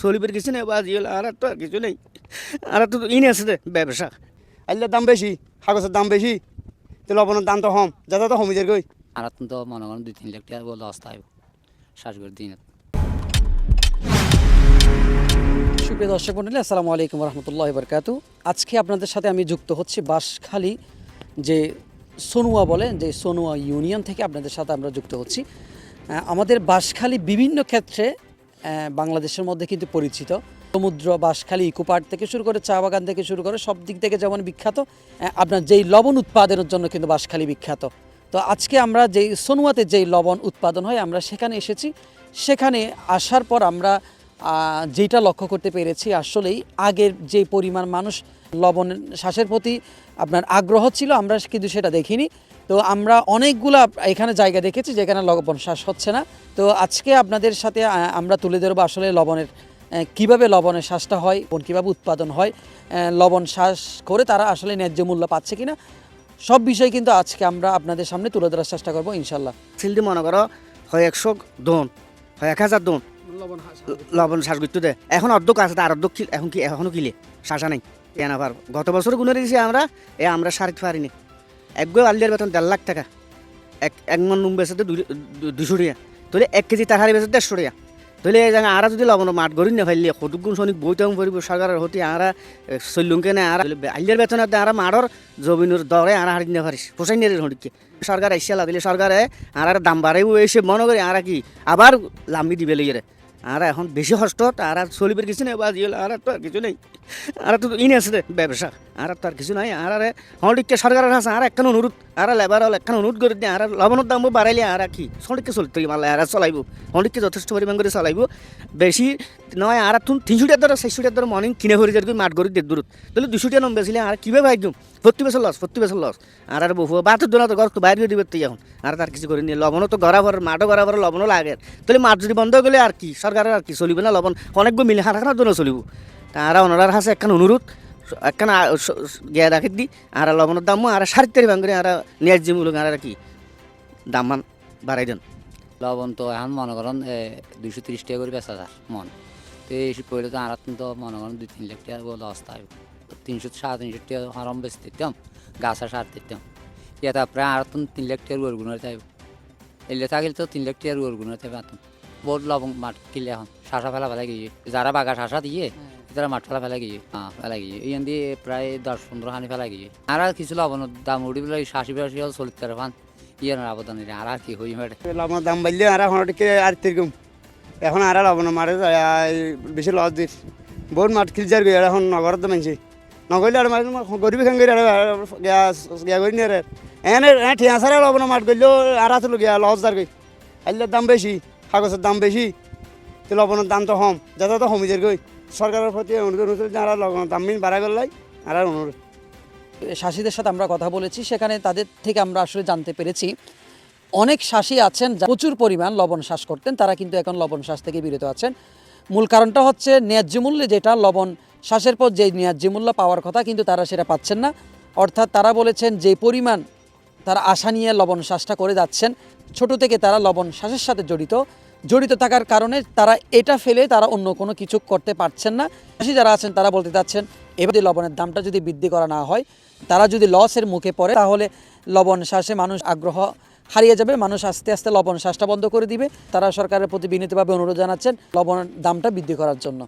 চলিবের কিছু নেই বাজি হলে আর তো আর কিছু নেই। আর তো ইন আছে রে ব্যবসা। আইলের দাম বেশি কাগজের দাম বেশি তো লবণের দাম তো কম যাতে তো কমিদের গই আর তো মনে করেন দুই তিন লাখ টাকা বলে লস থাকবে শ্বাসগর দিন। সুপ্রিয় দর্শক মন্ডলী আসসালামু আলাইকুম রহমতুল্লাহ বরকাতু। আজকে আপনাদের সাথে আমি যুক্ত হচ্ছি বাঁশখালী যে সোনুয়া বলে যে সোনুয়া ইউনিয়ন থেকে আপনাদের সাথে আমরা যুক্ত হচ্ছি। আমাদের বাঁশখালী বিভিন্ন ক্ষেত্রে বাংলাদেশের মধ্যে কিন্তু পরিচিত। সমুদ্র, বাঁশখালী ইকোপার্ট থেকে শুরু করে চা বাগান থেকে শুরু করে সব দিক থেকে যেমন বিখ্যাত আপনার যেই লবণ উৎপাদনের জন্য কিন্তু বাঁশখালী বিখ্যাত। তো আজকে আমরা যেই সোনুয়াতে যেই লবণ উৎপাদন হয়, আমরা সেখানে এসেছি। সেখানে আসার পর আমরা যেটা লক্ষ্য করতে পেরেছি, আসলেই আগের যে পরিমাণ মানুষ লবণ শ্বাসের প্রতি আপনার আগ্রহ ছিল, আমরা কিন্তু সেটা দেখিনি। তো আমরা অনেকগুলা এখানে জায়গা দেখেছি যেখানে লবণ শ্বাস হচ্ছে না। তো আজকে আপনাদের সাথে আমরা তুলে ধরবো আসলে লবণের কীভাবে লবণের শ্বাসটা হয় কোন কীভাবে উৎপাদন হয় লবণ শ্বাস করে তারা আসলে ন্যায্য মূল্য পাচ্ছে কিনা। সব বিষয় কিন্তু আজকে আমরা আপনাদের সামনে তুলে ধরার চেষ্টা করব ইনশাল্লাহ সিলদি মনে করো হয় একশো দোন, হয় এক হাজার দোন। লবণ শ্বাস করতে দে। এখন অর্ধক আছে আর অর্ধক কি- এখন কি এখনও কিলে শ্বাসা নাই। এ না পার গত বছর গুনে দিয়েছি আমরা, এ আমরা সারিতে পারিনি একগো আলিয়ার বেতন দেড় লাখ টাকা। এক এক মন নুম বেসাতে দুশো টাকা। তাহলে এক কেজি তাহারি বেসাতে দেড়শো টাকা। তাহলে এই জায়গা আরা যদি লবণ মাঠ গড়ি না ফেললে সদুগুণ সনিক বইটাও পড়ব সরকারের হতে, আরা চল্লুকে না আর। আলিয়ার বেতন আরা মাঠর জমিনের দরে আরা হারি না পারিস পোষাই নিয়ে হরিকে সরকার আইসা দিলে সরকারে আর দাম বাড়াইব এসে মনে করি আর কি আবার লাম্বি দিবে লেগে আর এখন বেশি কষ্ট আর আর চলিবের কিছু নেই, বাজি হলে, আর তো আর কিছু নেই। আর তো ইন আছে রে, ব্যবসা। আর তো আর কিছু নাই, আর আরে হলিককে সরকারের আছে, আর একখান অনুরোধ, আর লেবার হল, একখান অনুরোধ করে দিয়ে আর লবণের দাম বাড়াইলে, আর কি। সলিককে চলতে মালে, আর চলাইব। হলিককে যথেষ্ট পরিমাণ করে চলাইব। বেশি নয়, আর তুমি তিনশো টাকার ধরো, চারশো টাকার ধরো মর্নিং কিনে ভরি যার মাঠ গরি দেড় দূরত। তাহলে দুশো টাকা নম বেছিলে আর কীভাবে ভাইজুম প্রতি বছর লস প্রতি বছর লস। আর আর বহু বাতের দোনা তো গর তো বাইরে দিবে তুই এখন। আর তার কিছু করে নি লবণও তো গড়া ভর মাঠও গড়া ভর লাগে। তাহলে মাঠ যদি বন্ধ গেলে আর কি? সরকারের আর কি চলিবে না লবণ? অনেকগুলো মিলে হাঁটাখানার জন্য চলিব। তারা ওনার কাছে একখান অনুরোধ, একখান গিয়া রাখি দি। আর লবণের দামও আর সাড়ে তারি ভাঙ করে আর ন্যায্য মূলক আর কি? দাম বাড়াই দেন। লবণ তো এখন মনে করেন দুইশো তিরিশ টাকা করে বেচা যায়, মন। তো এই পড়লে তো আর তো মনে করেন দুই তিন লাখ টাকা বলে লস থাকবে তিনশো সাড়ে তিনশো টাকা হারম বেচতে দিতাম গাছা সার দিতাম এটা প্রায় আর তিন লাখ টাকার গরগুণ থাকবে এলে থাকিলে তো তিন লাখ টাকার গরগুণ থাকবে আতুন বহুত লবণ মাঠ কিনলে এখন শাসা ফেলা ফেলা গিয়ে যারা বাগা শাসা দিয়ে তারা মাঠ ফেলা ফেলা গিয়ে হ্যাঁ ফেলা গিয়ে এই দিয়ে প্রায় দশ পনেরো হানি ফেলা গিয়ে আর আর কিছু লবণের দাম উঠি পেলে শাসি ফাঁসি হল চলিতে ফান ইয়ে আবেদন আর আর কি হই মেটে লবণের দাম বাড়লে আর আর তিরকম এখন আর লবণ মারে বেশি লস দিস বহুত মাঠ খিলজার গই এখন নগরত মানছি নগরলে আর গরিব খান গ্যাস গিয়া করি নিয়ে এনে ঠিয়া সারা লবণ মাঠ করলেও আর আসলো গিয়া, লস দার গই আইলের দাম বেশি কাগজের দাম বেশি তো লবণের দাম তো কম যাতে তো কমিদের গই সরকারের প্রতি অনুরোধ অনুরোধ যারা লবণের দাম বাড়া আর আর অনুরোধ শাসীদের সাথে আমরা কথা বলেছি, সেখানে তাদের থেকে আমরা আসলে জানতে পেরেছি। অনেক শাসী আছেন প্রচুর পরিমাণ লবণ শ্বাস করতেন, তারা কিন্তু এখন লবণ শ্বাস থেকে বিরত আছেন। মূল কারণটা হচ্ছে ন্যায্য মূল্যে যেটা লবণ শ্বাসের পর যে ন্যায্য মূল্য পাওয়ার কথা কিন্তু তারা সেটা পাচ্ছেন না। অর্থাৎ তারা বলেছেন যে পরিমাণ তারা আশা নিয়ে লবণ শ্বাসটা করে যাচ্ছেন, ছোট থেকে তারা লবণ শ্বাসের সাথে জড়িত। জড়িত থাকার কারণে তারা এটা ফেলে তারা অন্য কোনো কিছু করতে পারছেন না। চাষি যারা আছেন তারা বলতে চাচ্ছেন, এবার লবণের দামটা যদি বৃদ্ধি করা না হয়, তারা যদি লসের মুখে পড়ে, তাহলে লবণ শ্বাসে মানুষ আগ্রহ হারিয়ে যাবে। মানুষ আস্তে আস্তে লবণ শ্বাসটা বন্ধ করে দিবে। তারা সরকারের প্রতি বিনীতভাবে অনুরোধ জানাচ্ছেন লবণের দামটা বৃদ্ধি করার জন্য।